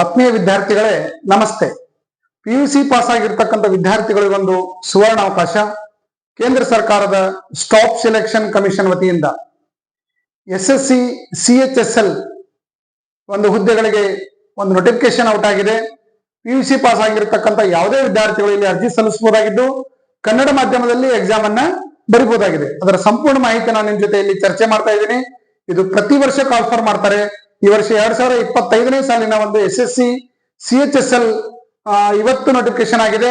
ಆತ್ಮೀಯ ವಿದ್ಯಾರ್ಥಿಗಳೇ, ನಮಸ್ತೆ. ಪಿ ಯು ಸಿ ಪಾಸ್ ಆಗಿರ್ತಕ್ಕಂಥ ವಿದ್ಯಾರ್ಥಿಗಳಿಗೊಂದು ಸುವರ್ಣ ಅವಕಾಶ. ಕೇಂದ್ರ ಸರ್ಕಾರದ ಸ್ಟಾಪ್ ಸೆಲೆಕ್ಷನ್ ಕಮಿಷನ್ ವತಿಯಿಂದ S S C C H S L ಒಂದು ಹುದ್ದೆಗಳಿಗೆ ಒಂದು ನೋಟಿಫಿಕೇಶನ್ ಔಟ್ ಆಗಿದೆ. ಪಿ ಯು ಸಿ ಪಾಸ್ ಆಗಿರ್ತಕ್ಕಂಥ ಯಾವುದೇ ವಿದ್ಯಾರ್ಥಿಗಳು ಇಲ್ಲಿ ಅರ್ಜಿ ಸಲ್ಲಿಸಬಹುದಾಗಿದ್ದು, ಕನ್ನಡ ಮಾಧ್ಯಮದಲ್ಲಿ ಎಕ್ಸಾಮ್ ಅನ್ನ ಬರಿಬಹುದಾಗಿದೆ. ಅದರ ಸಂಪೂರ್ಣ ಮಾಹಿತಿ ನಾನು ನಿಮ್ ಜೊತೆ ಇಲ್ಲಿ ಚರ್ಚೆ ಮಾಡ್ತಾ ಇದ್ದೀನಿ. ಇದು ಪ್ರತಿ ವರ್ಷ ಕಾಲ್ಫರ್ ಮಾಡ್ತಾರೆ. ಈ ವರ್ಷ ಎರಡ್ ಸಾವಿರದ ಇಪ್ಪತ್ತೈದನೇ ಸಾಲಿನ ಒಂದು S S C C H S L ಇವತ್ತು ನೋಟಿಫಿಕೇಶನ್ ಆಗಿದೆ.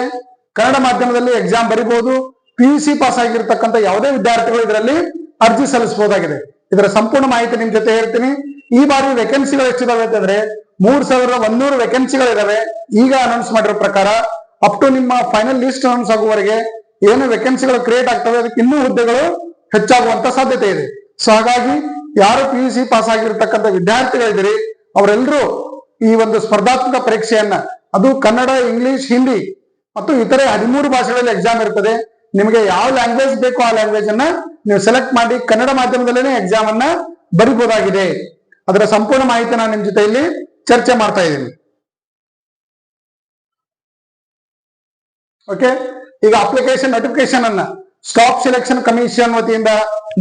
ಕನ್ನಡ ಮಾಧ್ಯಮದಲ್ಲಿ ಎಕ್ಸಾಮ್ ಬರಿಬಹುದು ಪಿ ಯು ಸಿ ಪಾಸ್ ಆಗಿರ್ತಕ್ಕಂಥ ಯಾವುದೇ ವಿದ್ಯಾರ್ಥಿಗಳು ಇದರಲ್ಲಿ ಅರ್ಜಿ ಸಲ್ಲಿಸಬಹುದಾಗಿದೆ. ಇದರ ಸಂಪೂರ್ಣ ಮಾಹಿತಿ ನಿಮ್ ಜೊತೆ ಹೇಳ್ತೀನಿ. ಈ ಬಾರಿ ವೇಕೆನ್ಸಿಗಳು ಎಷ್ಟಿದಾವೆ ಅಂತಂದ್ರೆ, ಮೂರ್ ಸಾವಿರದ ಒಂದೂರು ವೇಕೆನ್ಸಿಗಳಿದಾವೆ ಈಗ ಅನೌನ್ಸ್ ಮಾಡಿರೋ ಪ್ರಕಾರ ಅಪ್ ಟು ನಿಮ್ಮ ಫೈನಲ್ ಲಿಸ್ಟ್ ಅನೌನ್ಸ್ ಆಗುವವರೆಗೆ ಏನು ವೇಕೆನ್ಸಿಗಳು ಕ್ರಿಯೇಟ್ ಆಗ್ತವೆ, ಅದಕ್ಕೆ ಇನ್ನೂ ಹುದ್ದೆಗಳು ಹೆಚ್ಚಾಗುವಂತ ಸಾಧ್ಯತೆ ಇದೆ. ಸೊ ಹಾಗಾಗಿ ಯಾರು ಪಿ ಯು ಸಿ ಪಾಸ್ ಆಗಿರ್ತಕ್ಕಂಥ ವಿದ್ಯಾರ್ಥಿಗಳಿದ್ದೀರಿ, ಅವರೆಲ್ಲರೂ ಈ ಒಂದು ಸ್ಪರ್ಧಾತ್ಮಕ ಪರೀಕ್ಷೆಯನ್ನ, ಅದು ಕನ್ನಡ ಇಂಗ್ಲಿಷ್ ಹಿಂದಿ ಮತ್ತು ಇತರೆ ಹದಿಮೂರು ಭಾಷೆಗಳಲ್ಲಿ ಎಕ್ಸಾಮ್ ಇರ್ತದೆ. ನಿಮಗೆ ಯಾವ ಲ್ಯಾಂಗ್ವೇಜ್ ಬೇಕೋ ಆ ಲ್ಯಾಂಗ್ವೇಜ್ ಅನ್ನ ನೀವು ಸೆಲೆಕ್ಟ್ ಮಾಡಿ ಕನ್ನಡ ಮಾಧ್ಯಮದಲ್ಲೇನೆ ಎಕ್ಸಾಮ್ ಅನ್ನ ಬರಿಬಹುದಾಗಿದೆ ಅದರ ಸಂಪೂರ್ಣ ಮಾಹಿತಿ ನಾನು ನಿಮ್ ಜೊತೆ ಇಲ್ಲಿ ಚರ್ಚೆ ಮಾಡ್ತಾ ಇದ್ದೀನಿ. ಓಕೆ ಈಗ ಅಪ್ಲಿಕೇಶನ್ ನೋಟಿಫಿಕೇಶನ್ ಅನ್ನ ಸ್ಟಾಪ್ ಸೆಲೆಕ್ಷನ್ ಕಮಿಷನ್ ವತಿಯಿಂದ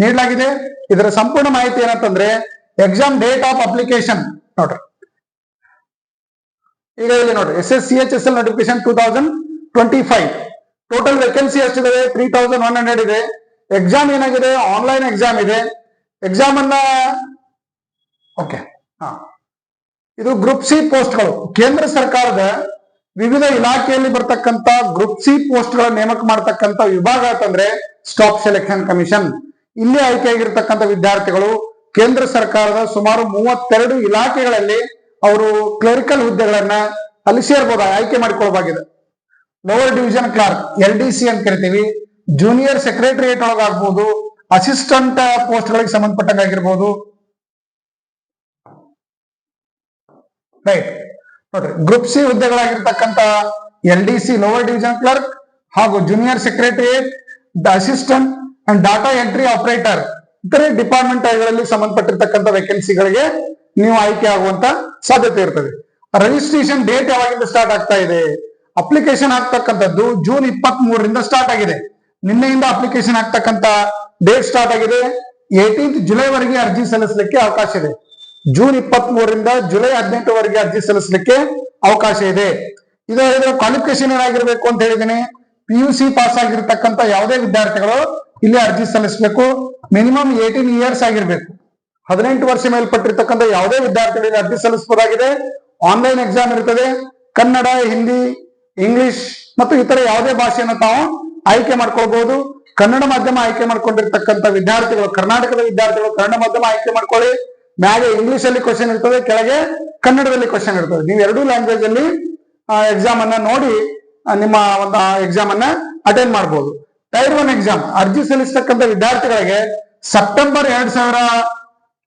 ನೀಡಲಾಗಿದೆ. ಇದರ ಸಂಪೂರ್ಣ ಮಾಹಿತಿ ಏನಂತಂದ್ರೆ ಎಕ್ಸಾಮ್ ಡೇಟ್ ಆಫ್ ಅಪ್ಲಿಕೇಶನ್ ನೋಡ್ರಿ. ಈಗ ಇಲ್ಲಿ ನೋಡ್ರಿ S S C H S L notification two thousand twenty five total vacancy ಎಷ್ಟಿದೆ? ತ್ರೀ ತೌಸಂಡ್ ಒನ್ ಹಂಡ್ರೆಡ್ ಇದೆ. ಎಕ್ಸಾಮ್ ಏನಾಗಿದೆ? ಆನ್ಲೈನ್ ಎಕ್ಸಾಮ್ ಇದೆ. ಎಕ್ಸಾಮ್ ಅನ್ನ ಓಕೆ ಇದು ಗ್ರೂಪ್ ಸಿ ಪೋಸ್ಟ್ಗಳು ಕೇಂದ್ರ ಸರ್ಕಾರದ ವಿವಿಧ ಇಲಾಖೆಯಲ್ಲಿ ಬರ್ತಕ್ಕಂತ ಗ್ರೂಪ್ ಸಿ ಪೋಸ್ಟ್ಗಳ ನೇಮಕ ಮಾಡತಕ್ಕಂತ ವಿಭಾಗ ಅಂತಂದ್ರೆ ಸ್ಟಾಪ್ ಸೆಲೆಕ್ಷನ್ ಕಮಿಷನ್ ಇಲ್ಲಿ ಆಯ್ಕೆಯಾಗಿರ್ತಕ್ಕಂಥ ವಿದ್ಯಾರ್ಥಿಗಳು ಕೇಂದ್ರ ಸರ್ಕಾರದ ಸುಮಾರು ಮೂವತ್ತೆರಡು ಇಲಾಖೆಗಳಲ್ಲಿ ಅವರು ಕ್ಲರಿಕಲ್ ಹುದ್ದೆಗಳನ್ನ ಅಲ್ಲಿ ಸೇರ್ಬೋದು? ಆಯ್ಕೆ ಮಾಡಿಕೊಳ್ಬಾಗಿದೆ lower division clerk L D C ಅಂತ ಕರಿತೀವಿ ಜೂನಿಯರ್ ಸೆಕ್ರೆಟರಿಯೇಟ್ ಒಳಗಾಗ್ಬಹುದು ಅಸಿಸ್ಟೆಂಟ್ ಪೋಸ್ಟ್ ಗಳಿಗೆ ಸಂಬಂಧಪಟ್ಟಂಗಾಗಿರ್ಬೋದು ರೈಟ್ ನೋಡ್ರಿ group C ಹುದ್ದೆಗಳಾಗಿರ್ತಕ್ಕಂತ L D C lower division clerk ಹಾಗೂ junior secretariat assistant and data entry operator ಇತರೆ ಡಿಪಾರ್ಟ್ಮೆಂಟ್ಗಳಲ್ಲಿ ಸಂಬಂಧಪಟ್ಟಿರ್ತಕ್ಕಂಥ ವೇಕೆನ್ಸಿಗಳಿಗೆ ನೀವು ಆಯ್ಕೆ ಆಗುವಂತ ಸಾಧ್ಯತೆ ಇರ್ತದೆ. ರಿಜಿಸ್ಟ್ರೇಷನ್ ಡೇಟ್ ಯಾವಾಗಿಂದ ಸ್ಟಾರ್ಟ್ ಆಗ್ತಾ ಇದೆ? ಅಪ್ಲಿಕೇಶನ್ ಆಗ್ತಕ್ಕಂಥದ್ದು ಜೂನ್ ಇಪ್ಪತ್ತ್ ಮೂರರಿಂದ ಸ್ಟಾರ್ಟ್ ಆಗಿದೆ. ನಿನ್ನೆಯಿಂದ ಅಪ್ಲಿಕೇಶನ್ ಆಗ್ತಕ್ಕಂಥ ಡೇಟ್ ಸ್ಟಾರ್ಟ್ ಆಗಿದೆ. ಏಟೀನ್ತ್ ಜುಲೈವರೆಗೆ ಅರ್ಜಿ ಸಲ್ಲಿಸಲಿಕ್ಕೆ ಅವಕಾಶ ಇದೆ. ಜೂನ್ ಇಪ್ಪತ್ತ್ ಮೂರರಿಂದ ಜುಲೈ ಹದಿನೆಂಟುವರೆಗೆ ಅರ್ಜಿ ಸಲ್ಲಿಸಲಿಕ್ಕೆ ಅವಕಾಶ ಇದೆ. ಇದು ಹೇಳಿದ್ರೆ ಕ್ವಾಲಿಫಿಕೇಶನ್ ಏನಾಗಿರ್ಬೇಕು ಅಂತ ಹೇಳಿದ್ದೀನಿ. ಪಿ ಯು ಸಿ ಪಾಸ್ ಆಗಿರ್ತಕ್ಕಂಥ ಯಾವುದೇ ವಿದ್ಯಾರ್ಥಿಗಳು ಇಲ್ಲಿ ಅರ್ಜಿ ಸಲ್ಲಿಸಬೇಕು. ಮಿನಿಮಮ್ ಏಟೀನ್ ಇಯರ್ಸ್ ಆಗಿರ್ಬೇಕು. ಹದಿನೆಂಟು ವರ್ಷ ಮೇಲ್ಪಟ್ಟಿರ್ತಕ್ಕಂಥ ಯಾವುದೇ ವಿದ್ಯಾರ್ಥಿಗಳಿಗೆ ಅರ್ಜಿ ಸಲ್ಲಿಸಬಹುದಾಗಿದೆ. ಆನ್ಲೈನ್ ಎಕ್ಸಾಮ್ ಇರ್ತದೆ. ಕನ್ನಡ, ಹಿಂದಿ ಇಂಗ್ಲಿಷ್ ಮತ್ತು ಇತರ ಯಾವುದೇ ಭಾಷೆಯನ್ನು ತಾವು ಆಯ್ಕೆ ಮಾಡ್ಕೊಳ್ಬಹುದು. ಕನ್ನಡ ಮಾಧ್ಯಮ ಆಯ್ಕೆ ಮಾಡ್ಕೊಂಡಿರ್ತಕ್ಕಂಥ ವಿದ್ಯಾರ್ಥಿಗಳು, ಕರ್ನಾಟಕದ ವಿದ್ಯಾರ್ಥಿಗಳು ಕನ್ನಡ ಮಾಧ್ಯಮ ಆಯ್ಕೆ ಮಾಡ್ಕೊಳ್ಳಿ. ಮ್ಯಾಗೆ ಇಂಗ್ಲಿಷ್ ಅಲ್ಲಿ ಕ್ವಶನ್ ಇರ್ತದೆ, ಕೆಳಗೆ ಕನ್ನಡದಲ್ಲಿ ಕ್ವಶನ್ ಇರ್ತದೆ. ನೀವು ಎರಡೂ ಲ್ಯಾಂಗ್ವೇಜ್ ಅಲ್ಲಿ ಎಕ್ಸಾಮ್ ಅನ್ನ ನೋಡಿ ನಿಮ್ಮ ಒಂದು ಎಕ್ಸಾಮ್ ಅನ್ನ ಅಟೆಂಡ್ ಮಾಡಬಹುದು ಟೈರ್ ಒನ್ ಎಕ್ಸಾಮ್ ಅರ್ಜಿ ಸಲ್ಲಿಸತಕ್ಕಂಥ ವಿದ್ಯಾರ್ಥಿಗಳಿಗೆ ಸೆಪ್ಟೆಂಬರ್ ಎರಡ್ ಸಾವಿರ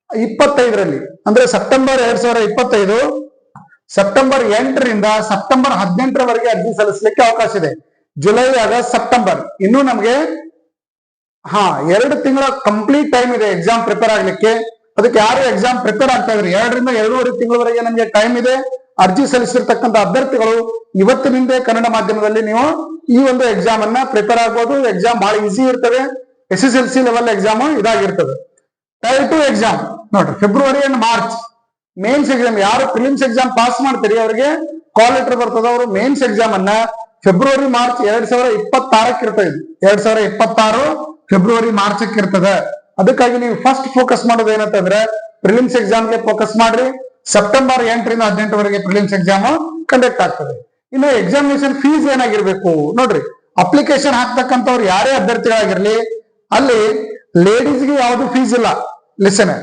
ಇಪ್ಪತ್ತೈದರಲ್ಲಿ, ಅಂದ್ರೆ ಸೆಪ್ಟೆಂಬರ್ ಎರಡ್ ಸಾವಿರ ಇಪ್ಪತ್ತೈದು ಸೆಪ್ಟೆಂಬರ್ ಎಂಟರಿಂದ ಸೆಪ್ಟೆಂಬರ್ ಹದಿನೆಂಟರವರೆಗೆ ಅರ್ಜಿ ಸಲ್ಲಿಸಲಿಕ್ಕೆ ಅವಕಾಶ ಇದೆ. ಜುಲೈ ಆಗಸ್ಟ್ ಸೆಪ್ಟೆಂಬರ್ ಇನ್ನು ನಮಗೆ, ಹಾ, ಎರಡು ತಿಂಗಳ ಕಂಪ್ಲೀಟ್ ಟೈಮ್ ಇದೆ ಎಕ್ಸಾಮ್ ಪ್ರಿಪೇರ್ ಆಗ್ಲಿಕ್ಕೆ. ಅದಕ್ಕೆ ಯಾರು ಎಕ್ಸಾಮ್ ಪ್ರಿಪೇರ್ ಆಗ್ತಾ ಇದ್ರಿ? ಎರಡರಿಂದ ಎರಡೂವರೆ ತಿಂಗಳವರೆಗೆ ನಮಗೆ ಟೈಮ್ ಇದೆ. ಅರ್ಜಿ ಸಲ್ಲಿಸಿರ್ತಕ್ಕಂಥ ಅಭ್ಯರ್ಥಿಗಳು ಇವತ್ತಿನಿಂದ ಕನ್ನಡ ಮಾಧ್ಯಮದಲ್ಲಿ ನೀವು ಈ ಒಂದು ಎಕ್ಸಾಮ್ ಅನ್ನ ಪ್ರಿಪೇರ್ ಆಗ್ಬೋದು. ಎಕ್ಸಾಮ್ ಬಹಳ ಈಸಿ ಇರ್ತದೆ. S S L C level exam ಇದಾಗಿರ್ತದೆ. Tier two exam ನೋಡ್ರಿ February and March mains exam ಯಾರು ಪ್ರಿಲಿಮ್ಸ್ ಎಕ್ಸಾಮ್ ಪಾಸ್ ಮಾಡ್ತೀರಿ ಅವರಿಗೆ? ಕಾಲ್ ಲೆಟರ್ ಬರ್ತದ ಅವರು. ಮೇನ್ಸ್ ಎಕ್ಸಾಮ್ ಅನ್ನ ಫೆಬ್ರವರಿ ಮಾರ್ಚ್ ಎರಡ್ ಸಾವಿರ ಇಪ್ಪತ್ತಾರಕ್ಕೆ ಇರ್ತದೆ. ಎರಡ್ ಸಾವಿರ ಇಪ್ಪತ್ತಾರು ಫೆಬ್ರವರಿ ಮಾರ್ಚ್ ಇರ್ತದೆ ಅದಕ್ಕಾಗಿ ನೀವು ಫಸ್ಟ್ ಫೋಕಸ್ ಮಾಡೋದು ಏನಂತಂದ್ರೆ ಪ್ರಿಲಿಮ್ಸ್ ಎಕ್ಸಾಮ್ಗೆ ಫೋಕಸ್ ಮಾಡ್ರಿ. ಸೆಪ್ಟೆಂಬರ್ ಎಂಟರಿಂದ ಹದಿನೆಂಟರವರೆಗೆ ಪ್ರಿಲಿಮ್ಸ್ ಎಕ್ಸಾಮ್ ಕಂಡಕ್ಟ್ ಆಗ್ತದೆ. ಇನ್ನು ಎಕ್ಸಾಮಿನೇಷನ್ ಫೀಸ್ ಏನಾಗಿರ್ಬೇಕು? ನೋಡ್ರಿ ಅಪ್ಲಿಕೇಶನ್ ಹಾಕ್ತಕ್ಕಂಥವ್ರು ಯಾರೇ ಅಭ್ಯರ್ಥಿಗಳಾಗಿರ್ಲಿ, ಅಲ್ಲಿ ಲೇಡೀಸ್ಗೆ ಯಾವುದು ಫೀಸ್ ಇಲ್ಲ. ಲಿಸನ್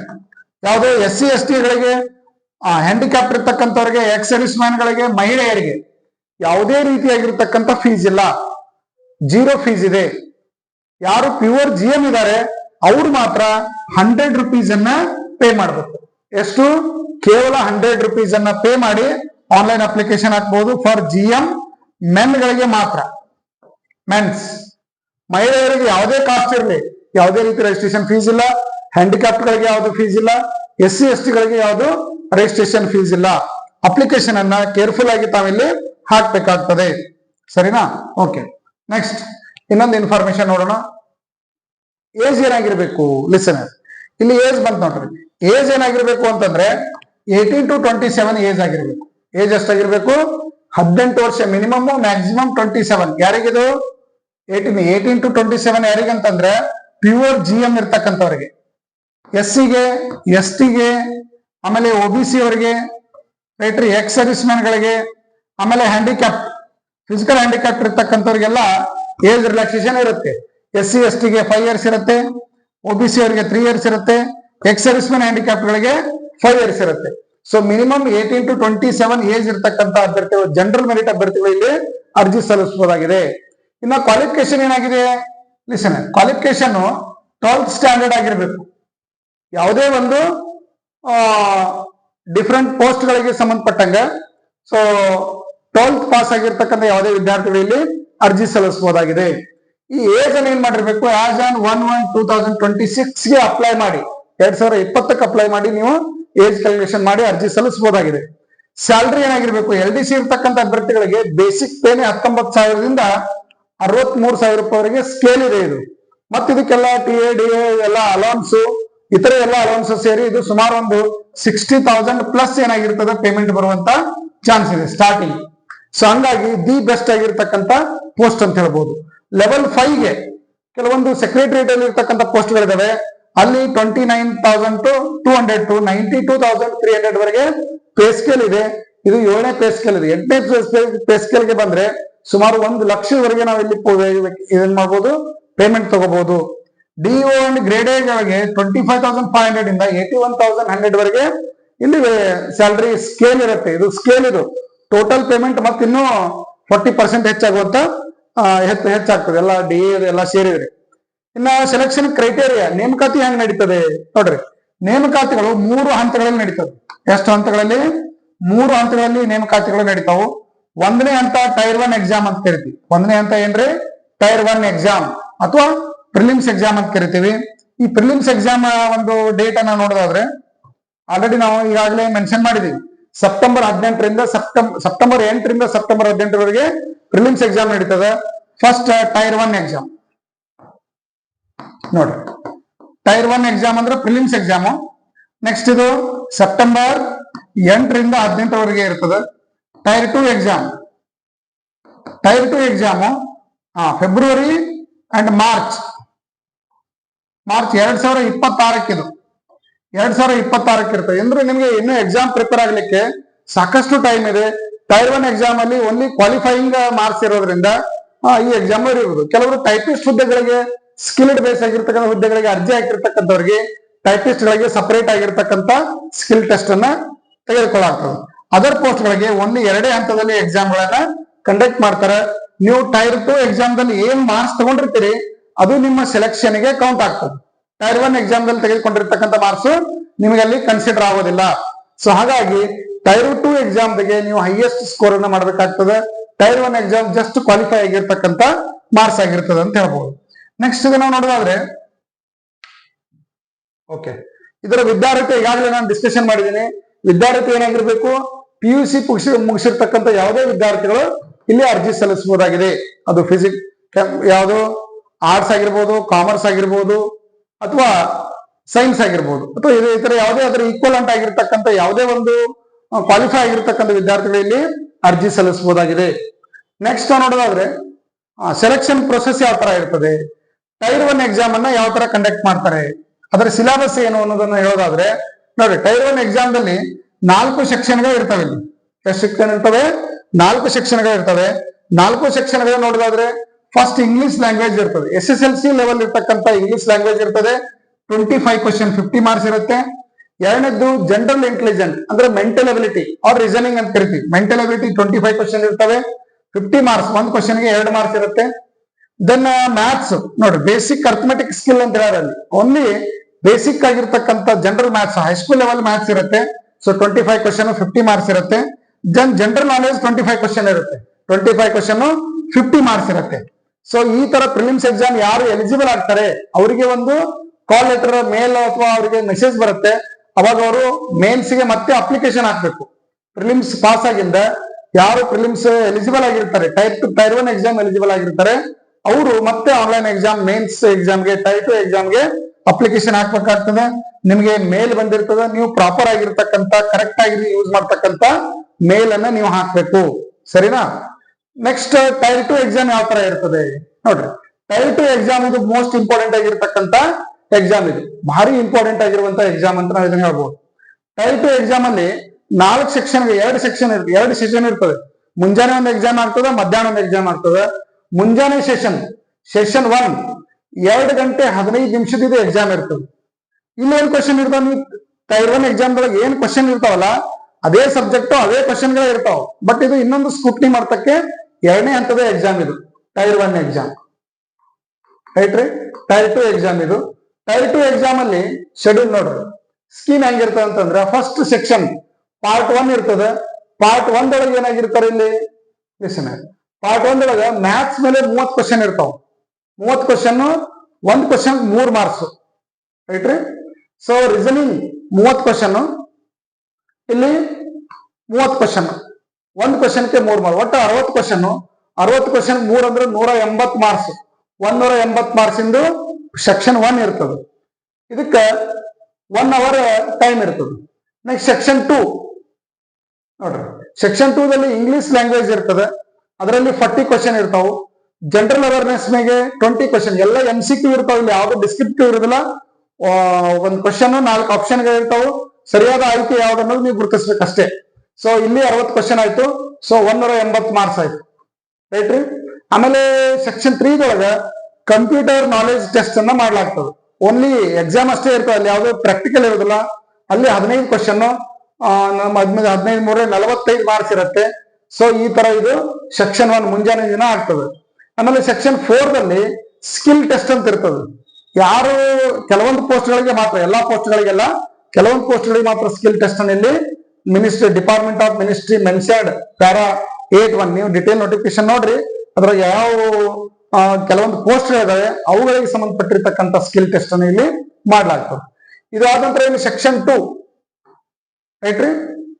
ಯಾವುದೇ ಎಸ್ ಸಿ ಎಸ್ ಟಿಗಳಿಗೆ ಹ್ಯಾಂಡಿಕ್ಯಾಪ್ ಇರ್ತಕ್ಕಂಥವ್ರಿಗೆ ಎಕ್ಸ್ ಸರ್ವಿಸ್ ಗಳಿಗೆ, ಮಹಿಳೆಯರಿಗೆ ಯಾವುದೇ ರೀತಿಯಾಗಿರ್ತಕ್ಕಂಥ ಫೀಸ್ ಇಲ್ಲ. ಜೀರೋ ಫೀಸ್ ಇದೆ. ಯಾರು ಪ್ಯೂರ್ ಜಿ ಎಂ ಇದ್ದಾರೆ ಅವ್ರು ಮಾತ್ರ ಹಂಡ್ರೆಡ್ ರುಪೀಸ್ ಅನ್ನ ಪೇ ಮಾಡಬೇಕು. ಎಷ್ಟು? ಕೇವಲ ಹಂಡ್ರೆಡ್ ರುಪೀಸ್ ಅನ್ನ ಪೇ ಮಾಡಿ ಆನ್ಲೈನ್ ಅಪ್ಲಿಕೇಶನ್ ಹಾಕ್ಬಹುದು ಫಾರ್ ಜಿ ಎಂ ಗಳಿಗೆ ಮಾತ್ರ. ಮೆನ್ಸ್ ಮಹಿಳೆಯರಿಗೆ ಯಾವುದೇ ಕಾಸ್ಟ್ ಇರಲಿ. ಯಾವುದೇ ರೀತಿ ರಿಜಿಸ್ಟ್ರೇಷನ್ ಫೀಸ್ ಇಲ್ಲ. ಹ್ಯಾಂಡಿಕ್ಯಾಪ್ ಗಳಿಗೆ ಯಾವುದು ಫೀಸ್ ಇಲ್ಲ. ಎಸ್ ಸಿ ಎಸ್ ಟಿಗಳಿಗೆ ಯಾವುದು ರಿಜಿಸ್ಟ್ರೇಷನ್ ಫೀಸ್ ಇಲ್ಲ. ಅಪ್ಲಿಕೇಶನ್ ಅನ್ನ ಕೇರ್ಫುಲ್ ಆಗಿ ತಾವಿಲ್ಲಿ ಹಾಕ್ಬೇಕಾಗ್ತದೆ. ಸರಿನಾ? ಓಕೆ ನೆಕ್ಸ್ಟ್ ಇನ್ನೊಂದು ಇನ್ಫಾರ್ಮೇಶನ್ ನೋಡೋಣ. ಏಜ್ ಏನಾಗಿರ್ಬೇಕು? ಲಿಸನರ್ ಇಲ್ಲಿ ಏಜ್ ಬಂತ್ ನೋಡ್ರಿ. ಏಜ್ ಏನಾಗಿರ್ಬೇಕು ಅಂತಂದ್ರೆ eighteen to twenty seven age ಆಗಿರ್ಬೇಕು. ಏಜ್ ಎಷ್ಟಾಗಿರ್ಬೇಕು? ಹದಿನೆಂಟು ವರ್ಷ minimum maximum twenty seven ಯಾರಿಗಿದು? Eighteen eighteen to twenty seven ಯಾರಿಗಂತಂದ್ರೆ pure G M ಇರ್ತಕ್ಕಂಥವ್ರಿಗೆ. ಎಸ್ ಸಿಗೆ ಎಸ್ ಟಿಗೆ ಆಮೇಲೆ ಒ ಬಿ ಸಿ ಅವರಿಗೆ ರೈಟ್ರಿ ಎಕ್ಸ್ ಸರ್ವಿಸ್ ಗಳಿಗೆ, ಆಮೇಲೆ ಹ್ಯಾಂಡಿಕ್ಯಾಪ್ ಫಿಸಿಕಲ್ ಹ್ಯಾಂಡಿಕ್ಯಾಪ್ ಇರ್ತಕ್ಕಂಥವ್ರಿಗೆಲ್ಲ ಏಜ್ ರಿಲ್ಯಾಕ್ಸೇಷನ್ ಇರುತ್ತೆ. ಎಸ್ ಸಿ ಎಸ್ ಟಿಗೆ ಫೈವ್ ಇಯರ್ಸ್ ಇರುತ್ತೆ ಒಬಿಸಿ ಅವರಿಗೆ ತ್ರೀ ಇಯರ್ಸ್ ಇರುತ್ತೆ ಎಕ್ಸ್ ಮ್ಯಾನ್ ಹ್ಯಾಂಡಿಕ್ಯಾಪ್ ಗಳಿಗೆ ಫೈವ್ ಇಯರ್ಸ್ ಇರುತ್ತೆ. So minimum eighteen to twenty seven age ಇರ್ತಕ್ಕಂಥ ಅಭ್ಯರ್ಥಿಗಳು ಜನರಲ್ ಮೆರಿಟ್ ಅಭ್ಯರ್ಥಿಗಳು ಇಲ್ಲಿ ಅರ್ಜಿ ಸಲ್ಲಿಸಬಹುದಾಗಿದೆ. ಇನ್ನು ಕ್ವಾಲಿಫಿಕೇಶನ್ ಏನಾಗಿದೆ? ಲಿಸನ್ ಕ್ವಾಲಿಫಿಕೇಶನ್ ಟ್ವೆಲ್ತ್ ಸ್ಟ್ಯಾಂಡರ್ಡ್ ಆಗಿರ್ಬೇಕು. ಯಾವುದೇ ಒಂದು ಡಿಫ್ರೆಂಟ್ ಪೋಸ್ಟ್ ಗಳಿಗೆ ಸಂಬಂಧಪಟ್ಟಂಗ ಸೊ ಟ್ವೆಲ್ತ್ ಪಾಸ್ ಆಗಿರ್ತಕ್ಕಂಥ ಯಾವುದೇ ವಿದ್ಯಾರ್ಥಿಗಳು ಇಲ್ಲಿ ಅರ್ಜಿ ಸಲ್ಲಿಸಬಹುದಾಗಿದೆ. ಈ ಏಜ್ ಅನ್ನ ಏನ್ ಮಾಡಿರ್ಬೇಕು? As on one one two thousand twenty ಸಿಕ್ಸ್ಗೆ apply ಮಾಡಿ. ಎರಡ್ ಸಾವಿರ ಇಪ್ಪತ್ತಕ್ಕೆ ಅಪ್ಲೈ ಮಾಡಿ ನೀವು ಏಜ್ ಕ್ಯಾಲ್ಕುಲೇಷನ್ ಮಾಡಿ ಅರ್ಜಿ ಸಲ್ಲಿಸಬಹುದಾಗಿದೆ. ಸ್ಯಾಲ್ರಿ ಏನಾಗಿರ್ಬೇಕು? ಎಲ್ ಡಿ ಸಿ ಇರ್ತಕ್ಕಂಥ ಅಭ್ಯರ್ಥಿಗಳಿಗೆ ಬೇಸಿಕ್ ಪೇನೆ ಹತ್ತೊಂಬತ್ತು ಸಾವಿರದಿಂದ ಅರವತ್ ಮೂರು ಸಾವಿರ ರೂಪಾಯಿವರೆಗೆ ಸ್ಕೇಲ್ ಇದೆ ಇದು. ಮತ್ತೆ ಇದಕ್ಕೆಲ್ಲ ಟಿ ಎ ಡಿ ಎ ಎಲ್ಲ ಅಲೌನ್ಸ್ ಇತರ ಎಲ್ಲ ಅಲೌನ್ಸ್ ಸೇರಿ ಇದು ಸುಮಾರು ಒಂದು ಸಿಕ್ಸ್ಟಿ ತೌಸಂಡ್ ಪ್ಲಸ್ ಏನಾಗಿರ್ತದೆ? ಪೇಮೆಂಟ್ ಬರುವಂತ ಚಾನ್ಸ್ ಇದೆ ಸ್ಟಾರ್ಟಿಂಗ್ ಸೊ ಹಂಗಾಗಿ ದಿ ಬೆಸ್ಟ್ ಆಗಿರ್ತಕ್ಕಂಥ ಪೋಸ್ಟ್ ಅಂತ ಹೇಳ್ಬೋದು. ಲೆವೆಲ್ ಫೈವ್ಗೆ ಕೆಲವೊಂದು ಸೆಕ್ರೆಟರಿಯೇಟ್ ಅಲ್ಲಿ ಇರ್ತಕ್ಕಂಥ ಪೋಸ್ಟ್ ಗಳಿದಾವೆ ಅಲ್ಲಿ twenty nine thousand two two hundred to ninety two thousand three hundred ವರೆಗೆ ಪೇ ಸ್ಕೇಲ್ ಇದೆ. ಇದು ಏಳನೇ ಪೇ ಸ್ಕೇಲ್ ಇದೆ. ಎಂಟನೇ ಪೇ ಸ್ಕೇಲ್ಗೆ ಬಂದ್ರೆ ಸುಮಾರು ಒಂದು ಲಕ್ಷದವರೆಗೆ ನಾವು ಇಲ್ಲಿ ಇದನ್ನ ಮಾಡಬಹುದು ಪೇಮೆಂಟ್ ತಗೋಬಹುದು DO and grade twenty five thousand five hundred ಇಂದ ಏಟಿ ಒನ್ ತೌಸಂಡ್ ಹಂಡ್ರೆಡ್ ವರೆಗೆ ಇಲ್ಲಿ ಸ್ಯಾಲ್ರಿ ಸ್ಕೇಲ್ ಇರುತ್ತೆ. ಇದು ಸ್ಕೇಲ್ ಇದು. ಟೋಟಲ್ ಪೇಮೆಂಟ್ ಮತ್ತೆ ಇನ್ನೂ ಫಾರ್ಟಿ ಪರ್ಸೆಂಟ್ ಹೆಚ್ಚಾಗುವಂತ ಹೆಚ್ಚು ಹೆಚ್ಚಾಗ್ತದೆ. ಎಲ್ಲ ಡಿ ಎಲ್ಲ ಸೇರಿದ್ರೆ. ಇನ್ನ ಸೆಲೆಕ್ಷನ್ ಕ್ರೈಟೇರಿಯಾ ನೇಮಕಾತಿ ಹೆಂಗ್ ನಡೀತದೆ ನೋಡ್ರಿ. ನೇಮಕಾತಿಗಳು ಮೂರು ಹಂತಗಳಲ್ಲಿ ನಡೀತದೆ ಎಷ್ಟು ಹಂತಗಳಲ್ಲಿ? ಮೂರು ಹಂತಗಳಲ್ಲಿ ನೇಮಕಾತಿಗಳು ನಡೀತಾವು. ಒಂದನೇ ಹಂತ ಟೈರ್ ಒನ್ ಎಕ್ಸಾಮ್ ಅಂತ ಕರಿತೀವಿ. ಒಂದನೇ ಹಂತ ಏನ್ರಿ? ಟೈರ್ ಒನ್ ಎಕ್ಸಾಮ್ ಅಥವಾ ಪ್ರಿಲಿಮ್ಸ್ ಎಕ್ಸಾಮ್ ಅಂತ ಕರಿತೀವಿ. ಈ ಪ್ರಿಲಿಮ್ಸ್ ಎಕ್ಸಾಮ್ ಒಂದು ಡೇಟ್ ಅನ್ನ ನೋಡೋದಾದ್ರೆ ಆಲ್ರೆಡಿ ನಾವು ಈಗಾಗಲೇ ಮೆನ್ಷನ್ ಮಾಡಿದೀವಿ. ಸೆಪ್ಟೆಂಬರ್ ಹದಿನೆಂಟರಿಂದ ಸೆಪ್ಟೆಂಬರ್ ಸೆಪ್ಟೆಂಬರ್ ಎಂಟರಿಂದ ಸೆಪ್ಟೆಂಬರ್ ಹದಿನೆಂಟರವರೆಗೆ ಪ್ರಿಲಿಮ್ಸ್ ಎಕ್ಸಾಮ್ ನಡೀತದೆ. ಫಸ್ಟ್ ಟೈರ್ ಒನ್ ಎಕ್ಸಾಮ್ ನೋಡ್ರಿ. ಟೈರ್ ಒನ್ ಎಕ್ಸಾಮ್ ಅಂದ್ರೆ ಪ್ರಿಲಿಮ್ಸ್ ಎಕ್ಸಾಮ್ ನೆಕ್ಸ್ಟ್ ಇದು ಸೆಪ್ಟೆಂಬರ್ ಎಂಟರಿಂದ ಹದಿನೆಂಟರವರೆಗೆ ಇರ್ತದೆ. Tier two exam tier two exam February and March March ಎರಡ್ ಸಾವಿರ ಇಪ್ಪತ್ತಾರಕ್ಕಿದು. ಎರಡ್ ಸಾವಿರ ಇಪ್ಪತ್ತಾರಕ್ಕೆ ಇರ್ತದೆ ಅಂದ್ರೆ ನಿಮ್ಗೆ ಇನ್ನೂ ಎಕ್ಸಾಮ್ ಪ್ರಿಪೇರ್ ಆಗ್ಲಿಕ್ಕೆ ಸಾಕಷ್ಟು ಟೈಮ್ ಇದೆ. ಟೈರ್ ಒನ್ ಎಕ್ಸಾಮ್ ಅಲ್ಲಿ ಓನ್ಲಿ ಕ್ವಾಲಿಫೈಯಿಂಗ್ ಮಾರ್ಕ್ಸ್ ಇರೋದ್ರಿಂದ ಈ ಎಕ್ಸಾಮ್ ಇರುವುದು. ಕೆಲವರು ಟೈಪಿಸ್ಟ್ ಹುದ್ದೆಗಳಿಗೆ ಸ್ಕಿಲ್ಡ್ ಬೇಸ್ ಆಗಿರ್ತಕ್ಕಂಥ ಹುದ್ದೆಗಳಿಗೆ ಅರ್ಜಿ ಹಾಕಿರ್ತಕ್ಕಂಥವ್ರಿಗೆ ಟೈಪಿಸ್ಟ್ ಗಳಿಗೆ ಸಪರೇಟ್ ಆಗಿರ್ತಕ್ಕಂಥ ಸ್ಕಿಲ್ ಟೆಸ್ಟ್ ಅನ್ನ ತೆಗೆದುಕೊಳ್ಳಾಗ್ತದೆ ಅದರ್ ಪೋಸ್ಟ್ ಗಳಿಗೆ ಓನ್ಲಿ ಎರಡೇ ಹಂತದಲ್ಲಿ ಎಕ್ಸಾಮ್ ಗಳನ್ನ ಕಂಡಕ್ಟ್ ಮಾಡ್ತಾರೆ. ನೀವು ಟೈರ್ ಟು ಎಕ್ಸಾಮ್ ದಲ್ಲಿ ಏನ್ ಮಾರ್ಕ್ಸ್ ತಗೊಂಡಿರ್ತೀರಿ, ಅದು ನಿಮ್ಮ ಸೆಲೆಕ್ಷನ್ಗೆ ಕೌಂಟ್ ಆಗ್ತದೆ. ಟೈರ್ ಒನ್ ಎಕ್ಸಾಮ್ ದಲ್ಲಿ ತೆಗೆದುಕೊಂಡಿರ್ತಕ್ಕಂಥ ಮಾರ್ಕ್ಸ್ ನಿಮಗೆ ಅಲ್ಲಿ ಕನ್ಸಿಡರ್ ಆಗೋದಿಲ್ಲ. ಸೊ ಹಾಗಾಗಿ ಟೈರ್ ಟು ಎಕ್ಸಾಮ್ಗೆ ನೀವು ಹೈಯೆಸ್ಟ್ ಸ್ಕೋರ್ ಅನ್ನ ಮಾಡಬೇಕಾಗ್ತದೆ. Tier one exam just qualify ಆಗಿರ್ತಕ್ಕಂಥ ಮಾರ್ಕ್ಸ್ ಆಗಿರ್ತದೆ ಅಂತ ಹೇಳ್ಬೋದು. ನೆಕ್ಸ್ಟ್ ನಾವು ನೋಡೋದಾದ್ರೆ ಓಕೆ ಇದರ ವಿದ್ಯಾರ್ಥಿ ಈಗಾಗಲೇ ನಾನು ಡಿಸ್ಕಷನ್ ಮಾಡಿದ್ದೀನಿ. ವಿದ್ಯಾರ್ಥಿ ಏನಾಗಿರ್ಬೇಕು? ಪಿ ಯು ಸಿ ಮುಗಿಸಿ ಮುಗಿಸಿರ್ತಕ್ಕಂಥ ಯಾವುದೇ ವಿದ್ಯಾರ್ಥಿಗಳು ಇಲ್ಲಿ ಅರ್ಜಿ ಸಲ್ಲಿಸಬಹುದಾಗಿದೆ. ಅದು ಫಿಸಿಕ್ ಯಾವುದು ಆರ್ಟ್ಸ್ ಆಗಿರ್ಬೋದು ಕಾಮರ್ಸ್ ಆಗಿರ್ಬೋದು ಅಥವಾ ಸೈನ್ಸ್ ಆಗಿರ್ಬೋದು. ಅಥವಾ ಇದೇ ಇತರ ಯಾವುದೇ ಅದರ ಈಕ್ವಲೆಂಟ್ ಆಗಿರ್ತಕ್ಕಂಥ ಯಾವುದೇ ಒಂದು ಕ್ವಾಲಿಫೈ ಆಗಿರ್ತಕ್ಕಂಥ ವಿದ್ಯಾರ್ಥಿಗಳು ಇಲ್ಲಿ ಅರ್ಜಿ ಸಲ್ಲಿಸಬಹುದಾಗಿದೆ. ನೆಕ್ಸ್ಟ್ ನೋಡೋದಾದ್ರೆ ಸೆಲೆಕ್ಷನ್ ಪ್ರೊಸೆಸ್ ಯಾವ ತರ ಇರ್ತದೆ? ಟೈರ್ ಒನ್ ಎಕ್ಸಾಮ್ ಅನ್ನ ಯಾವ ತರ ಕಂಡಕ್ಟ್ ಮಾಡ್ತಾರೆ? ಅದರ ಸಿಲೆಬಸ್ ಏನು ಅನ್ನೋದನ್ನ ಹೇಳೋದಾದ್ರೆ, ನೋಡಿ ಟೈರ್ ಒನ್ ಎಕ್ಸಾಮ್ ದಲ್ಲಿ ನಾಲ್ಕು ಸೆಕ್ಷನ್ಗಳು ಇರ್ತವೆ ಇಲ್ಲಿ. ಎಷ್ಟು ಸೆಕ್ಷನ್ ಇರ್ತವೆ ನಾಲ್ಕು ಸೆಕ್ಷನ್ಗಳು ಇರ್ತವೆ. ನಾಲ್ಕು ಸೆಕ್ಷನ್ಗಳು ನೋಡೋದಾದ್ರೆ ಫಸ್ಟ್ ಇಂಗ್ಲಿಷ್ ಲ್ಯಾಂಗ್ವೇಜ್ ಇರ್ತದೆ. S S L C level ಇರ್ತಕ್ಕಂಥ ಇಂಗ್ಲಿಷ್ ಲ್ಯಾಂಗ್ವೇಜ್ ಇರ್ತದೆ. Twenty five question fifty marks ಇರುತ್ತೆ. ಎರಡನೇದು ಜನರಲ್ ಇಂಟೆಲಿಜೆಂಟ್ ಅಂದ್ರೆ ಮೆಂಟಲ್ ಅಬಿಲಿಟಿ ಆರ್ ರೀಸನಿಂಗ್ ಅಂತ ಕರಿತೀವಿ. Mental ability twenty five question ಇರ್ತವೆ. ಫಿಫ್ಟಿ ಮಾರ್ಕ್ಸ್ ಒಂದ್ ಕ್ವಶನ್ಗೆ ಎರಡು ಮಾರ್ಕ್ಸ್ ಇರುತ್ತೆ. ದೆನ್ ಮ್ಯಾಥ್ಸ್ ನೋಡಿ ಬೇಸಿಕ್ ಅರ್ಥಮೆಟಿಕ್ ಸ್ಕಿಲ್ ಅಂತ ಹೇಳಿ ಓನ್ಲಿ ಬೇಸಿಕ್ ಆಗಿರ್ತಕ್ಕಂಥ general maths high school level maths ಇರುತ್ತೆ. So twenty five question fifty marks ಇರುತ್ತೆ. Then general knowledge twenty five question ಇರುತ್ತೆ. Twenty five question fifty marks ಇರುತ್ತೆ. So ಈ ತರ ಪ್ರಿಲಿಮ್ಸ್ ಎಕ್ಸಾಮ್ ಯಾರು ಎಲಿಜಿಬಲ್ ಆಗ್ತಾರೆ, ಅವರಿಗೆ ಒಂದು ಕಾಲ್ ಲೆಟರ್ ಮೇಲ್ ಅಥವಾ ಅವರಿಗೆ ಮೆಸೇಜ್ ಬರುತ್ತೆ. ಅವಾಗ ಅವರು ಮೇಲ್ಸ್ಗೆ ಮತ್ತೆ ಅಪ್ಲಿಕೇಶನ್ ಹಾಕ್ಬೇಕು. ಪ್ರಿಲಿಮ್ಸ್ ಪಾಸ್ ಆಗಿಂದ ಯಾರು ಪ್ರಿಲಿಮ್ಸ್ ಎಲಿಜಿಬಲ್ ಆಗಿರ್ತಾರೆ type two tier one exam eligible ಆಗಿರ್ತಾರೆ, ಅವರು ಮತ್ತೆ ಆನ್ಲೈನ್ ಎಕ್ಸಾಮ್ ಮೇನ್ಸ್ ಎಕ್ಸಾಮ್ಗೆ ಟೈರ್ ಟು ಎಕ್ಸಾಮ್ಗೆ ಅಪ್ಲಿಕೇಶನ್ ಹಾಕ್ಬೇಕಾಗ್ತದೆ. ನಿಮಗೆ ಮೇಲ್ ಬಂದಿರ್ತದೆ, ನೀವು ಪ್ರಾಪರ್ ಆಗಿರ್ತಕ್ಕಂತ ಕರೆಕ್ಟ್ ಆಗಿ ಯೂಸ್ ಮಾಡ್ತಕ್ಕಂತ ಮೇಲ್ ಅನ್ನ ನೀವು ಹಾಕ್ಬೇಕು. ಸರಿನಾ? ನೆಕ್ಸ್ಟ್ ಟೈರ್ ಟು ಎಕ್ಸಾಮ್ ಯಾವ ತರ ಇರ್ತದೆ? ನೋಡ್ರಿ ಟೈರ್ ಟು ಎಕ್ಸಾಮ್ ಇದು ಮೋಸ್ಟ್ ಇಂಪಾರ್ಟೆಂಟ್ ಆಗಿರ್ತಕ್ಕಂತ ಎಕ್ಸಾಮ್ ಇದು. ಭಾರಿ ಇಂಪಾರ್ಟೆಂಟ್ ಆಗಿರುವಂತ ಎಕ್ಸಾಮ್ ಅಂತ ನಾವು ಇದನ್ನ ಹೇಳ್ಬೋದು. ಟೈರ್ ಟು ಎಕ್ಸಾಮ್ ಅಲ್ಲಿ ನಾಲ್ಕು ಸೆಕ್ಷನ್ ಎರಡು ಸೆಕ್ಷನ್ ಇರ್ತದೆ. ಎರಡು ಸೆಷನ್ ಇರ್ತದೆ. ಮುಂಜಾನೆ ಒಂದು ಎಕ್ಸಾಮ್ ಆಗ್ತದೆ, ಮಧ್ಯಾಹ್ನ ಒಂದು ಎಕ್ಸಾಮ್ ಆಗ್ತದೆ. ಮುಂಜಾನೆ ಸೆಷನ್ ಸೆಷನ್ ಒನ್ ಎರಡು ಗಂಟೆ ಹದಿನೈದು ನಿಮಿಷದ ಇದು ಎಕ್ಸಾಮ್ ಇರ್ತದೆ ಏನ್ ಕ್ವಶನ್ ಇರ್ತಾವ ನೀವು? ಟೈರ್ ಒನ್ ಎಕ್ಸಾಮ್ ಒಳಗೆ ಏನ್ ಕ್ವಶನ್ ಇರ್ತಾವಲ್ಲ, ಅದೇ ಸಬ್ಜೆಕ್ಟ್ ಅದೇ ಕ್ವಶನ್ ಗಳೇ ಇರ್ತಾವ. ಬಟ್ ಇದು ಇನ್ನೊಂದು ಸ್ಕೂಟ್ನಿ ಮಾಡ್ತಕ್ಕೆ ಎರಡನೇ ಹಂತದ ಎಕ್ಸಾಮ್ ಇದು ಟೈರ್ ಒನ್ ಎಕ್ಸಾಮ್ ರೈಟ್ ರೀ ಟೈರ್ ಟು ಎಕ್ಸಾಮ್ ಇದು. ಟೈರ್ ಟು ಎಕ್ಸಾಮ್ ಅಲ್ಲಿ ಶೆಡ್ಯೂಲ್ ನೋಡ್ರಿ. ಸ್ಕೀಮ್ ಹೆಂಗಿರ್ತದೆ ಅಂತಂದ್ರೆ ಫಸ್ಟ್ ಸೆಕ್ಷನ್ ಪಾರ್ಟ್ ಒನ್ ಇರ್ತದೆ. ಪಾರ್ಟ್ ಒನ್ ಒಳಗೆ ಏನಾಗಿರ್ತಾರೆ ಇಲ್ಲಿ? ಲಿಸನ್ ಪಾರ್ಟ್ ಒನ್ ಒಳಗೆ ಮ್ಯಾಥ್ಸ್ ಮೇಲೆ ಮೂವತ್ ಕ್ವಶನ್ ಇರ್ತಾವ. ಮೂವತ್ ಕ್ವಶನ್ ಒಂದ್ ಕ್ವಶನ್ ಮೂರ್ ಮಾರ್ಕ್ಸ್ ರೈಟ್ ರೀ ಸೊ ರೀಸನಿಂಗ್ ಮೂವತ್ ಕ್ವಶನ್ ಇಲ್ಲಿ ಮೂವತ್ ಕ್ವಶನ್ ಒಂದ್ ಕ್ವಶನ್ಗೆ ಮೂರ್ ಮಾರ್ಕ್ ಒಟ್ಟು ಅರವತ್ ಕ್ವಶನ್ ಅರವತ್ ಕ್ವಶನ್ ಮೂರ್ ಅಂದ್ರೆ ನೂರ ಎಂಬತ್ ಮಾರ್ಕ್ಸ್. ಒಂದೂರ ಎಂಬತ್ ಮಾರ್ಕ್ಸ್ ಇಂದ ಸೆಕ್ಷನ್ ಒನ್ ಇರ್ತದೆ. ಇದಕ್ಕ ಒನ್ ಅವರ್ ಟೈಮ್ ಇರ್ತದೆ. ನೆಕ್ಸ್ಟ್ ಸೆಕ್ಷನ್ ಟೂ ನೋಡ್ರಿ. ಸೆಕ್ಷನ್ ಟೂ ದಲ್ಲಿ ಇಂಗ್ಲಿಷ್ ಲ್ಯಾಂಗ್ವೇಜ್ ಇರ್ತದೆ. ಅದರಲ್ಲಿ ಫಾರ್ಟಿ ಕ್ವಶನ್ ಇರ್ತಾವು. ಜನರಲ್ ಅವೇರ್ನೆಸ್ ಮೇಲೆ ಟ್ವೆಂಟಿ ಕ್ವಶನ್ ಎಲ್ಲ ಎಂ ಸಿ ಕ್ಯೂ ಇರ್ತಾವ. ಇಲ್ಲಿ ಯಾವ್ದು ಡಿಸ್ಕ್ರಿಪ್ಟಿವ್ ಇರೋದಿಲ್ಲ. ಒಂದು ಕ್ವಶನ್ ನಾಲ್ಕು ಆಪ್ಷನ್ ಇರ್ತಾವು. ಸರಿಯಾದ ಆಯ್ಕೆ ಯಾವ್ದು ಅನ್ನೋದು ನೀವು ಗುರುತಿಸ್ಬೇಕಷ್ಟೇ. ಸೊ ಇಲ್ಲಿ ಅರವತ್ತು ಕ್ವಶನ್ ಆಯ್ತು. ಸೊ ಒಂದೂರ ಎಂಬತ್ತು ಮಾರ್ಕ್ಸ್ ಆಯ್ತು. ರೈಟ್ ರೀ? ಆಮೇಲೆ ಸೆಕ್ಷನ್ ತ್ರೀದೊಳಗ ಕಂಪ್ಯೂಟರ್ ನಾಲೆಜ್ ಟೆಸ್ಟ್ ಅನ್ನ ಮಾಡ್ಲಾಗ್ತದೆ. ಓನ್ಲಿ ಎಕ್ಸಾಮ್ ಅಷ್ಟೇ ಇರ್ತದೆ. ಅಲ್ಲಿ ಯಾವ್ದು ಪ್ರಾಕ್ಟಿಕಲ್ ಇರೋದಿಲ್ಲ. ಅಲ್ಲಿ ಹದಿನೈದು ಕ್ವಶನ್ ನಮ್ಮ ಹದಿನೈದು ಹದಿನೈದು ಮೂರೇ ನಲವತ್ತೈದು ಮಾರ್ಕ್ಸ್ ಇರುತ್ತೆ. ಸೊ ಈ ತರ ಇದು ಸೆಕ್ಷನ್ ಒನ್ ಮುಂಜಾನೆ ದಿನ ಆಗ್ತದೆ. ಆಮೇಲೆ ಸೆಕ್ಷನ್ ಫೋರ್ದಲ್ಲಿ ಸ್ಕಿಲ್ ಟೆಸ್ಟ್ ಅಂತ ಇರ್ತದೆ. ಯಾರು ಕೆಲವೊಂದು ಪೋಸ್ಟ್ಗಳಿಗೆ ಗಳಿಗೆ ಮಾತ್ರ, ಎಲ್ಲಾ ಪೋಸ್ಟ್ಗಳಿಗೆಲ್ಲ ಗಳಿಗೆಲ್ಲ ಕೆಲವೊಂದು ಪೋಸ್ಟ್ಗಳಿಗೆ ಗಳಿಗೆ ಮಾತ್ರ ಸ್ಕಿಲ್ ಟೆಸ್ಟ್ ಇಲ್ಲಿ ministry department of ministry mentioned para eight one ನೀವು ಡಿಟೇಲ್ ನೋಟಿಫಿಕೇಶನ್ ನೋಡ್ರಿ. ಅದ್ರಾಗ ಯಾವ ಕೆಲವೊಂದು ಪೋಸ್ಟ್ ಇದಾವೆ ಅವುಗಳಿಗೆ ಸಂಬಂಧಪಟ್ಟಿರ್ತಕ್ಕಂಥ ಸ್ಕಿಲ್ ಟೆಸ್ಟ್ ಅನ್ನು ಇಲ್ಲಿ ಮಾಡ್ಲಾಗ್ತದೆ. ಇದು ಆದ ನಂತರ ಇಲ್ಲಿ ಸೆಕ್ಷನ್ ಟೂ ರೈಟ್ರಿ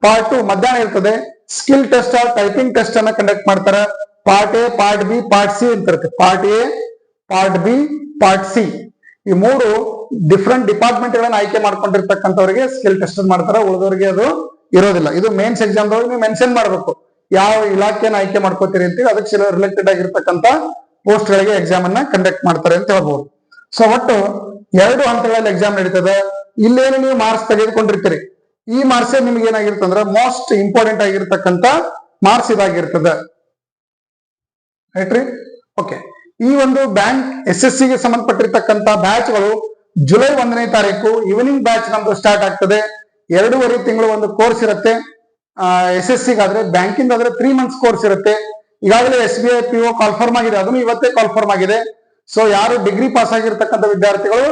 ಪಾರ್ಟ್ ಟು ಮಧ್ಯಾಹ್ನ ಇರ್ತದೆ. ಸ್ಕಿಲ್ ಟೆಸ್ಟ್ ಟೈಪಿಂಗ್ ಟೆಸ್ಟ್ ಅನ್ನ ಕಂಡಕ್ಟ್ ಮಾಡ್ತಾರೆ. Part A part B part C ಅಂತ part A part B part C ಈ ಮೂರು ಡಿಫ್ರೆಂಟ್ ಡಿಪಾರ್ಟ್ಮೆಂಟ್ ಗಳನ್ನ ಆಯ್ಕೆ ಮಾಡ್ಕೊಂಡಿರ್ತಕ್ಕಂಥವ್ರಿಗೆ ಸ್ಕಿಲ್ ಟೆಸ್ಟ್ ಮಾಡ್ತಾರೆ. ಉಳಿದವರಿಗೆ ಅದು ಇರೋದಿಲ್ಲ. ಇದು ಮೇನ್ಸ್ ಎಕ್ಸಾಮ್ ನೀವು ಮೆನ್ಷನ್ ಮಾಡಬೇಕು. ಯಾವ ಇಲಾಖೆನ ಆಯ್ಕೆ ಮಾಡ್ಕೋತೀರಿ ಅಂತೀವಿ ಅದಕ್ಕೆ ರಿಲೇಟೆಡ್ ಆಗಿರ್ತಕ್ಕಂಥ ಪೋಸ್ಟ್ ಗಳಿಗೆ ಎಕ್ಸಾಮ್ ಅನ್ನ ಕಂಡಕ್ಟ್ ಮಾಡ್ತಾರೆ ಅಂತ ಹೇಳ್ಬೋದು. ಸೊ ಒಟ್ಟು ಎರಡು ಹಂತಗಳಲ್ಲಿ ಎಕ್ಸಾಮ್ ನಡೀತದೆ. ಇಲ್ಲೇನು ನೀವು ಮಾರ್ಕ್ಸ್ ತೆಗೆದುಕೊಂಡಿರ್ತೀರಿ. ಈ ಮಾರ್ಕ್ಸ್ ನಿಮ್ಗೆ ಅಂದ್ರೆ ಮೋಸ್ಟ್ ಇಂಪಾರ್ಟೆಂಟ್ ಆಗಿರ್ತಕ್ಕಂಥ ಮಾರ್ಕ್ಸ್ ಇದಾಗಿರ್ತದೆ. ರೈಟ್ರಿ? ಓಕೆ ಈ ಒಂದು ಬ್ಯಾಂಕ್ ಎಸ್ ಎಸ್ ಸಿಗೆ ಸಂಬಂಧಪಟ್ಟಿರ್ತಕ್ಕಂಥ ಬ್ಯಾಚ್ಗಳು ಜುಲೈ ಒಂದನೇ ತಾರೀಕು ಈವ್ನಿಂಗ್ ಬ್ಯಾಚ್ ನಮ್ದು ಸ್ಟಾರ್ಟ್ ಆಗ್ತದೆ. ಎರಡೂವರೆ ತಿಂಗಳು ಒಂದು ಕೋರ್ಸ್ ಇರುತ್ತೆ. ಎಸ್ ಎಸ್ ಸಿಗಾದ್ರೆ ಬ್ಯಾಂಕಿಂದ ಆದ್ರೆ ತ್ರೀ ಮಂತ್ಸ್ ಕೋರ್ಸ್ ಇರುತ್ತೆ. ಈಗಾಗಲೇ S B I P O ಕಾಲ್ಫರ್ಮ್ ಆಗಿದೆ. ಅದನ್ನು ಇವತ್ತೇ ಕಾಲ್ಫರ್ಮ್ ಆಗಿದೆ. ಸೊ ಯಾರು ಡಿಗ್ರಿ ಪಾಸ್ ಆಗಿರ್ತಕ್ಕಂಥ ವಿದ್ಯಾರ್ಥಿಗಳು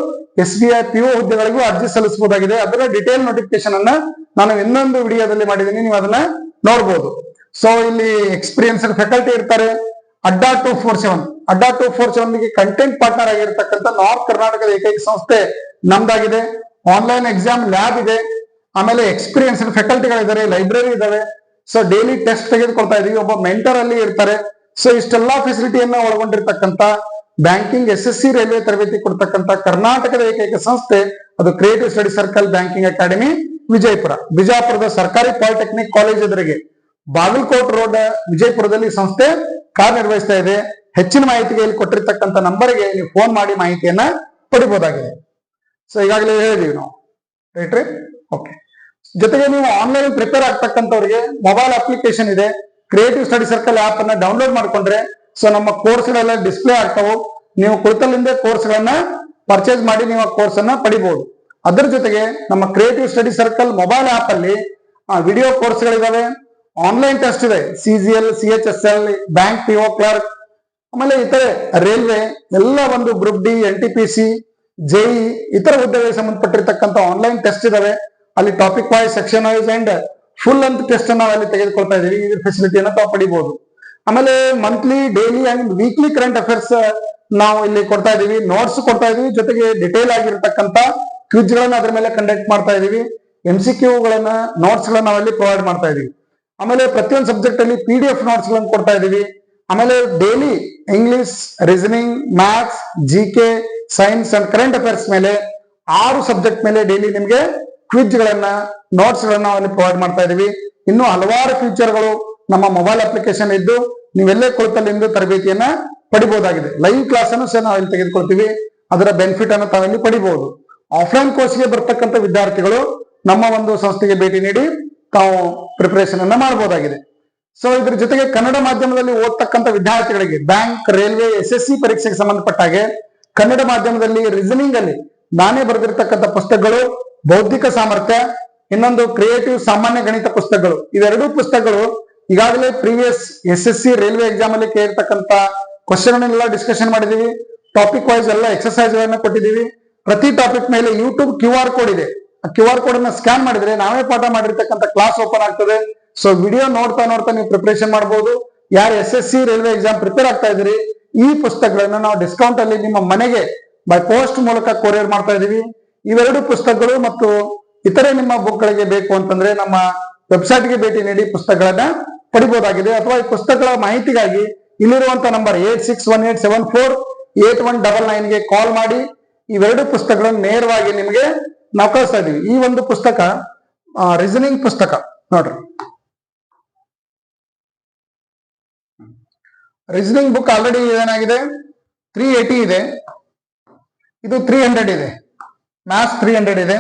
S B I P O ಹುದ್ದೆಗಳಿಗೂ ಅರ್ಜಿ ಸಲ್ಲಿಸಬಹುದಾಗಿದೆ. ಅದರ ಡಿಟೇಲ್ ನೋಟಿಫಿಕೇಶನ್ ಅನ್ನ ನಾನು ಇನ್ನೊಂದು ವಿಡಿಯೋದಲ್ಲಿ ಮಾಡಿದ್ದೀನಿ. ನೀವು ಅದನ್ನ ನೋಡಬಹುದು ಸೊ ಇಲ್ಲಿ ಎಕ್ಸ್ಪೀರಿಯನ್ಸ್ ಫ್ಯಾಕಲ್ಟಿ ಇರ್ತಾರೆ. Adda two four seven Adda two four ಸೆವೆನ್ಗೆ content partner ಆಗಿರ್ತಕ್ಕಂಥ ನಾರ್ತ್ ಕರ್ನಾಟಕದ ಏಕೈಕ ಸಂಸ್ಥೆ ನಮ್ದಾಗಿದೆ. ಆನ್ಲೈನ್ ಎಕ್ಸಾಮ್ ಲ್ಯಾಬ್ ಇದೆ. ಆಮೇಲೆ ಎಕ್ಸ್ಪೀರಿಯನ್ಸ್ಡ್ ಫ್ಯಾಕಲ್ಟಿಗಳಿದ್ದಾರೆ ಲೈಬ್ರರಿ ಇದಾವೆ. ಸೊ ಡೈಲಿ ಟೆಸ್ಟ್ ತೆಗೆದುಕೊಳ್ತಾ ಇದೀವಿ. ಒಬ್ಬ ಮೆಂಟರ್ ಅಲ್ಲಿ ಇರ್ತಾರೆ. ಸೊ ಇಷ್ಟೆಲ್ಲಾ ಫೆಸಿಲಿಟಿಯನ್ನ ಒಳಗೊಂಡಿರ್ತಕ್ಕಂಥ banking S S C railway ತರಬೇತಿ ಕೊಡ್ತಕ್ಕಂಥ ಕರ್ನಾಟಕದ ಏಕೈಕ ಸಂಸ್ಥೆ, ಅದು creative study circle banking academy Vijayapura. ಬಿಜಾಪುರದ ಸರ್ಕಾರಿ ಪಾಲಿಟೆಕ್ನಿಕ್ ಕಾಲೇಜ್ ಎದುರಿಗೆ. ಬಾಗಲಕೋಟ್ ರೋಡ್ ವಿಜಯಪುರದಲ್ಲಿ ಸಂಸ್ಥೆ ಕಾರ್ಯನಿರ್ವಹಿಸ್ತಾ ಇದೆ. ಹೆಚ್ಚಿನ ಮಾಹಿತಿಗೆ ಇಲ್ಲಿ ಕೊಟ್ಟಿರ್ತಕ್ಕಂಥ ನಂಬರ್ಗೆ ನೀವು ಫೋನ್ ಮಾಡಿ ಮಾಹಿತಿಯನ್ನ ಪಡಿಬಹುದಾಗಿದೆ ಸೊ ಈಗಾಗಲೇ ಹೇಳಿದೀವಿ ನಾವು. ರೈಟ್ ರೀ? ಓಕೆ ಜೊತೆಗೆ ನೀವು ಆನ್ಲೈನ್ ಪ್ರಿಪೇರ್ ಆಗ್ತಕ್ಕಂಥವ್ರಿಗೆ ಮೊಬೈಲ್ ಅಪ್ಲಿಕೇಶನ್ ಇದೆ. ಕ್ರಿಯೇಟಿವ್ ಸ್ಟಡಿ ಸರ್ಕಲ್ ಆಪ್ ಅನ್ನ ಡೌನ್ಲೋಡ್ ಮಾಡ್ಕೊಂಡ್ರೆ ಸೊ ನಮ್ಮ ಕೋರ್ಸ್ಗಳೆಲ್ಲ ಡಿಸ್ಪ್ಲೇ ಆಗ್ತಾವು. ನೀವು ಕುಳಿತಲ್ಲಿಂದ ಕೋರ್ಸ್ಗಳನ್ನ ಪರ್ಚೇಸ್ ಮಾಡಿ ನೀವು ಆ ಕೋರ್ಸ್ ಅನ್ನ ಪಡಿಬಹುದು ಅದರ ಜೊತೆಗೆ ನಮ್ಮ creative study circle mobile app ಅಲ್ಲಿ ವಿಡಿಯೋ ಕೋರ್ಸ್ಗಳಿದಾವೆ ಆನ್ಲೈನ್ ಟೆಸ್ಟ್ ಇದೆ. C G L C H S L bank P O clerk ಆಮೇಲೆ ಇತರೆ ರೈಲ್ವೆ ಎಲ್ಲ ಒಂದು group D N T P C JE ಇತರ ಹುದ್ದೆಗಳಿಗೆ ಸಂಬಂಧಪಟ್ಟಿರ್ತಕ್ಕಂಥ ಆನ್ಲೈನ್ ಟೆಸ್ಟ್ ಇದಾವೆ. ಅಲ್ಲಿ topic wise section wise and full ಅಂತ ಟೆಸ್ಟ್ ನಾವು ಅಲ್ಲಿ ತೆಗೆದುಕೊಳ್ತಾ ಇದೀವಿ ಇದ್ರ ಫೆಸಿಲಿಟಿಯನ್ನು ತಾವು ಪಡಿಬಹುದು ಆಮೇಲೆ monthly daily and weekly current affairs ನಾವು ಇಲ್ಲಿ ಕೊಡ್ತಾ ಇದೀವಿ ನೋಟ್ಸ್ ಕೊಡ್ತಾ ಇದೀವಿ ಜೊತೆಗೆ ಡಿಟೇಲ್ ಆಗಿರತಕ್ಕಂತ ಕ್ವಿಜ್ ಗಳನ್ನ ಅದ್ರ ಮೇಲೆ ಕಂಡಕ್ಟ್ ಮಾಡ್ತಾ ಇದೀವಿ ಎಂ ಸಿ ಕ್ಯೂಗಳನ್ನ ನೋಟ್ಸ್ ಗಳನ್ನ ನಾವಲ್ಲಿ ಪ್ರೊವೈಡ್ ಮಾಡ್ತಾ ಇದೀವಿ ಆಮೇಲೆ ಪ್ರತಿಯೊಂದು ಸಬ್ಜೆಕ್ಟ್ ಅಲ್ಲಿ ಪಿ ಡಿ ಎಫ್ ನೋಟ್ಸ್ಗಳನ್ನು ಕೊಡ್ತಾ ಇದೀವಿ ಆಮೇಲೆ daily English reasoning maths G K science and current affairs ಮೇಲೆ ಆರು ಸಬ್ಜೆಕ್ಟ್ ಮೇಲೆ ಡೈಲಿ ನಿಮಗೆ ಕ್ವಿಜ್ ಗಳನ್ನ ನೋಟ್ಸ್ ಗಳನ್ನ ಪ್ರೊವೈಡ್ ಮಾಡ್ತಾ ಇದೀವಿ ಇನ್ನು ಹಲವಾರು ಫೀಚರ್ಗಳು ನಮ್ಮ ಮೊಬೈಲ್ ಅಪ್ಲಿಕೇಶನ್ ಇದ್ದು ನೀವೆಲ್ಲೇ ಕುಳಿತಲ್ಲಿಂದ ತರಬೇತಿಯನ್ನ ಪಡಿಬಹುದಾಗಿದೆ ಲೈವ್ ಕ್ಲಾಸ್ ಅನ್ನು ಸಹ ನಾವು ಇಲ್ಲಿ ತೆಗೆದುಕೊಳ್ತೀವಿ. ಅದರ ಬೆನಿಫಿಟ್ ಅನ್ನು ತಾವಿಲ್ಲಿ ಪಡಿಬಹುದು ಆಫ್ಲೈನ್ ಕೋರ್ಸ್ಗೆ ಬರ್ತಕ್ಕಂಥ ವಿದ್ಯಾರ್ಥಿಗಳು ನಮ್ಮ ಒಂದು ಸಂಸ್ಥೆಗೆ ಭೇಟಿ ನೀಡಿ ತಾವು ಪ್ರಿಪರೇಷನ್ ಅನ್ನ ಮಾಡಬಹುದಾಗಿದೆ ಸೊ ಇದ್ರ ಜೊತೆಗೆ ಕನ್ನಡ ಮಾಧ್ಯಮದಲ್ಲಿ ಓದ್ತಕ್ಕಂಥ ವಿದ್ಯಾರ್ಥಿಗಳಿಗೆ bank railway S S C ಪರೀಕ್ಷೆಗೆ ಸಂಬಂಧಪಟ್ಟ ಹಾಗೆ ಕನ್ನಡ ಮಾಧ್ಯಮದಲ್ಲಿ ರೀಸನಿಂಗ್ ಅಲ್ಲಿ ನಾನೇ ಬರೆದಿರ್ತಕ್ಕಂಥ ಪುಸ್ತಕಗಳು ಬೌದ್ಧಿಕ ಸಾಮರ್ಥ್ಯ, ಇನ್ನೊಂದು ಕ್ರಿಯೇಟಿವ್ ಸಾಮಾನ್ಯ ಗಣಿತ ಪುಸ್ತಕಗಳು. ಇವೆರಡೂ ಪುಸ್ತಕಗಳು ಈಗಾಗಲೇ previous S S C railway exam ಅಲ್ಲಿ ಕೇಳಿರ್ತಕ್ಕಂಥ ಕ್ವಶನ್ ಎಲ್ಲ ಡಿಸ್ಕಷನ್ ಮಾಡಿದೀವಿ. ಟಾಪಿಕ್ ವೈಸ್ ಎಲ್ಲ ಎಕ್ಸರ್ಸೈಸ್ ಗಳನ್ನ ಕೊಟ್ಟಿದ್ದೀವಿ ಪ್ರತಿ ಟಾಪಿಕ್ ಮೇಲೆ ಯೂಟ್ಯೂಬ್ ಕ್ಯೂ ಆರ್ ಕೋಡ್ ಇದೆ. ಆ ಕ್ಯೂ ಆರ್ ಕೋಡ್ ಅನ್ನ ಸ್ಕ್ಯಾನ್ ಮಾಡಿದ್ರೆ ನಾವೇ ಪಾಠ ಮಾಡಿರ್ತಕ್ಕಂಥ ಕ್ಲಾಸ್ ಓಪನ್ ಆಗ್ತದೆ. ಸೊ ವಿಡಿಯೋ ನೋಡ್ತಾ ನೋಡ್ತಾ ನೀವು ಪ್ರಿಪರೇಷನ್ ಮಾಡಬಹುದು ಯಾರು S S C railway exam prepare ಆಗ್ತಾ ಇದ್ರಿ ಈ ಪುಸ್ತಕಗಳನ್ನ ನಾವು ಡಿಸ್ಕೌಂಟ್ ಅಲ್ಲಿ ನಿಮ್ಮ ಮನೆಗೆ ಬೈ ಪೋಸ್ಟ್ ಮೂಲಕ ಕೊರಿಯರ್ ಮಾಡ್ತಾ ಇದೀವಿ ಇವೆರಡು ಪುಸ್ತಕಗಳು ಮತ್ತು ಇತರೆ ನಿಮ್ಮ ಬುಕ್ ಗಳಿಗೆ ಬೇಕು ಅಂತಂದ್ರೆ ನಮ್ಮ ವೆಬ್ಸೈಟ್ಗೆ ಭೇಟಿ ನೀಡಿ ಪುಸ್ತಕಗಳನ್ನ ಪಡಿಬಹುದಾಗಿದೆ ಅಥವಾ ಈ ಪುಸ್ತಕಗಳ ಮಾಹಿತಿಗಾಗಿ ಇಲ್ಲಿರುವಂತ number eight six one eight seven four eight one double ನೈನ್ಗೆ call ಮಾಡಿ. ಇವೆರಡು ಪುಸ್ತಕಗಳನ್ನು ನೇರವಾಗಿ ನಿಮಗೆ ನಾವು ಕಳಿಸ್ತಾ ಇದೀವಿ ಈ ಒಂದು ಪುಸ್ತಕ ರೀಸನಿಂಗ್ ಪುಸ್ತಕ ನೋಡ್ರಿ. ರೀಸನಿಂಗ್ ಬುಕ್ ಆಲ್ರೆಡಿ ಏನಾಗಿದೆ? ತ್ರೀ ಏಟಿ ಇದೆ. ಇದು ತ್ರೀ ಹಂಡ್ರೆಡ್ ಇದೆ. ಮ್ಯಾಥ್ಸ್ ತ್ರೀ ಹಂಡ್ರೆಡ್ ಇದೆ.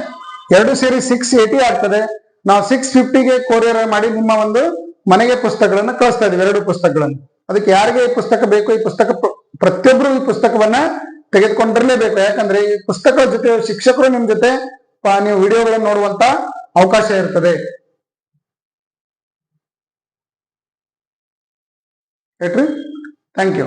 ಎರಡು ಸೇರಿ ಸಿಕ್ಸ್ ಏಟಿ ಆಗ್ತದೆ. ನಾವು ಸಿಕ್ಸ್ ಫಿಫ್ಟಿಗೆ ಕೊರಿಯರ್ ಮಾಡಿ ನಿಮ್ಮ ಒಂದು ಮನೆಗೆ ಪುಸ್ತಕಗಳನ್ನ ಕಳಿಸ್ತಾ ಇದೀವಿ ಎರಡು ಪುಸ್ತಕಗಳನ್ನು. ಅದಕ್ಕೆ ಯಾರಿಗೆ ಈ ಪುಸ್ತಕ ಬೇಕು, ಈ ಪುಸ್ತಕ ಪ್ರತಿಯೊಬ್ರು ಈ ಪುಸ್ತಕವನ್ನ ತೆಗೆದುಕೊಂಡಿರ್ಲೇಬೇಕು. ಯಾಕಂದ್ರೆ ಈ ಪುಸ್ತಕದ ಜೊತೆ ಶಿಕ್ಷಕರು ನಿಮ್ ಜೊತೆ ನೀವು ವಿಡಿಯೋಗಳನ್ನು ನೋಡುವಂತ ಅವಕಾಶ ಇರ್ತದೆ. ಹೇಳ್ರಿ ಥ್ಯಾಂಕ್ ಯು